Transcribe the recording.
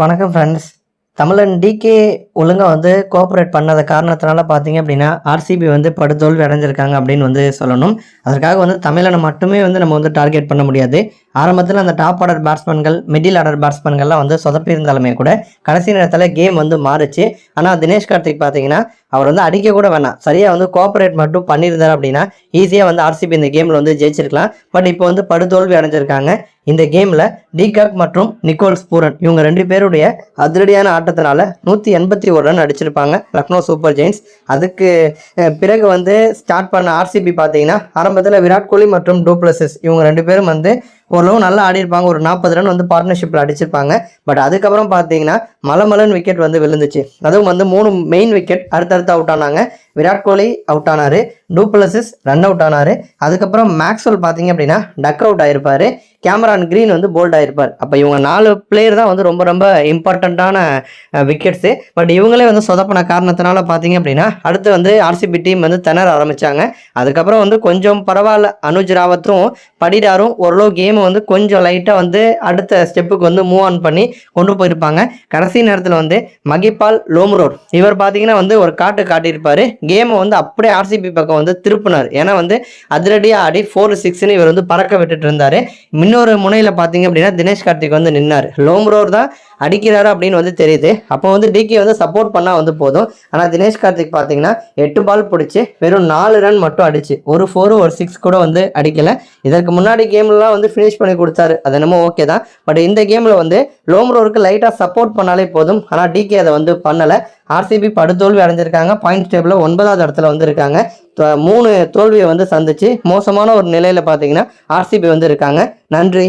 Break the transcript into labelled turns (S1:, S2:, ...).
S1: வணக்கம் ஃப்ரெண்ட்ஸ் தமிழன் டிகே ஒழுங்காக வந்து கோஆப்ரேட் பண்ணாத காரணத்தினால பார்த்தீங்க அப்படின்னா ஆர்சிபி வந்து படுதோல்வி அடைஞ்சிருக்காங்க அப்படின்னு வந்து சொல்லணும். அதற்காக வந்து தமிழனை மட்டுமே வந்து நம்ம வந்து டார்கெட் பண்ண முடியாது. ஆரம்பத்தில் அந்த டாப் ஆர்டர் பேட்ஸ்மேன்கள் மிடில் ஆர்டர் பேட்ஸ்மேன்கள்லாம் வந்து சொதப்பி இருந்தாலுமே கூட கடைசி நேரத்தில் கேம் வந்து மாறுச்சு. ஆனால் தினேஷ் கார்த்திக் பார்த்தீங்கன்னா அவர் வந்து அடிக்க கூட வேணாம். சரியாக வந்து கோஆப்ரேட் மட்டும் பண்ணியிருந்தார் அப்படின்னா ஈஸியாக வந்து ஆர்சிபி இந்த கேமில் வந்து ஜெயிச்சிருக்கலாம். பட் இப்போ வந்து படுதோல்வி அடைஞ்சிருக்காங்க. இந்த கேமில் டிகாக் மற்றும் நிக்கோல் ஸ்பூரன் இவங்க ரெண்டு பேருடைய அதிரடியான ஆட்டத்தினால நூற்றி எண்பத்தி ஒரு ரன் அடிச்சிருப்பாங்க. Lucknow super giants. அதுக்கு பிறகு வந்து ஸ்டார்ட் பண்ண ஆர்சிபி பார்த்தீங்கன்னா ஆரம்பத்தில் விராட் கோலி மற்றும் டூப்ளசஸ் இவங்க ரெண்டு பேரும் வந்து ஓரளவு நல்லா ஆடிருப்பாங்க ஒரு நாற்பது ரன் வந்து பார்ட்னர்ஷிப்பில் அடிச்சிருப்பாங்க. பட் அதுக்கப்புறம் பார்த்தீங்கன்னா மலமலன் விக்கெட் வந்து விழுந்துச்சு. அதுவும் வந்து மூணு மெயின் விக்கெட் அடுத்தடுத்து அவுட் ஆனாங்க. விராட் கோலி அவுட் ஆனார். டூப்ளசிஸ் ரன் அவுட் ஆனார். அதுக்கப்புறம் மேக்ஸ்வெல் பார்த்தீங்க அப்படின்னா டக் அவுட் ஆயிருப்பாரு. கேமரான் கிரீன் வந்து போல்ட் ஆயிருப்பார். அப்போ இவங்க நாலு பிளேயர் தான் வந்து ரொம்ப ரொம்ப இம்பார்ட்டண்ட்டான விக்கெட்ஸு பட் இவங்களே வந்து சொதப்பின காரணத்தினால பார்த்தீங்க அப்படின்னா அடுத்து வந்து ஆர்சிபி டீம் வந்து திணற ஆரம்பித்தாங்க அதுக்கப்புறம் வந்து கொஞ்சம் பரவாயில்ல. அனுஜ் ராவத்தும் படிடாரும் ஓரளவு கேம் வந்து கொஞ்சம் லைட்டாக வந்து அடுத்த ஸ்டெப்புக்கு வந்து மூவ் ஆன் பண்ணி கொண்டு போயிருப்பாங்க. கடைசி நேரத்தில் வந்து மகிபால் லோம்ரோர். இவர் பார்த்தீங்கன்னா வந்து ஒரு காட்டு காட்டியிருப்பாரு. கேமை வந்து அப்படியே ஆர்சிபி பக்கம் வந்து திருப்பினார். ஏன்னா வந்து அதிரடியாக ஆடி ஃபோர் சிக்ஸ்னு இவர் வந்து பறக்க விட்டுட்டு இருந்தார். இன்னொரு முனையில் பார்த்தீங்க அப்படின்னா தினேஷ் கார்த்திக் வந்து நின்னார். லோம்ரோர் தான் அடிக்கிறாரு அப்படின்னு வந்து தெரியுது. அப்போ வந்து டிகே வந்து சப்போர்ட் பண்ணால் வந்து போதும். ஆனால் தினேஷ் கார்த்திக் பார்த்தீங்கன்னா எட்டு பால் பிடிச்சி வெறும் நாலு ரன் மட்டும் அடிச்சு ஒரு ஃபோரும் ஒரு சிக்ஸ் கூட வந்து அடிக்கலை. இதற்கு முன்னாடி கேம்லலாம் வந்து ஃபினிஷ் பண்ணி கொடுத்தாரு. அது என்னமோ ஓகே தான். பட் இந்த கேமில் வந்து லோம்ரோருக்கு லைட்டாக சப்போர்ட் பண்ணாலே போதும். ஆனால் டிகே அதை வந்து பண்ணலை. ஆர்சிபி படுதோல்வி அடைஞ்சிருக்காங்க. பாயிண்ட் டேபிளில் ஒன்பதாவது இடத்துல வந்து இருக்காங்க. மூணு தோல்வியை வந்து சந்திச்சு மோசமான ஒரு நிலையில் பார்த்தீங்கன்னா ஆர்சிபி வந்து இருக்காங்க. நன்றி.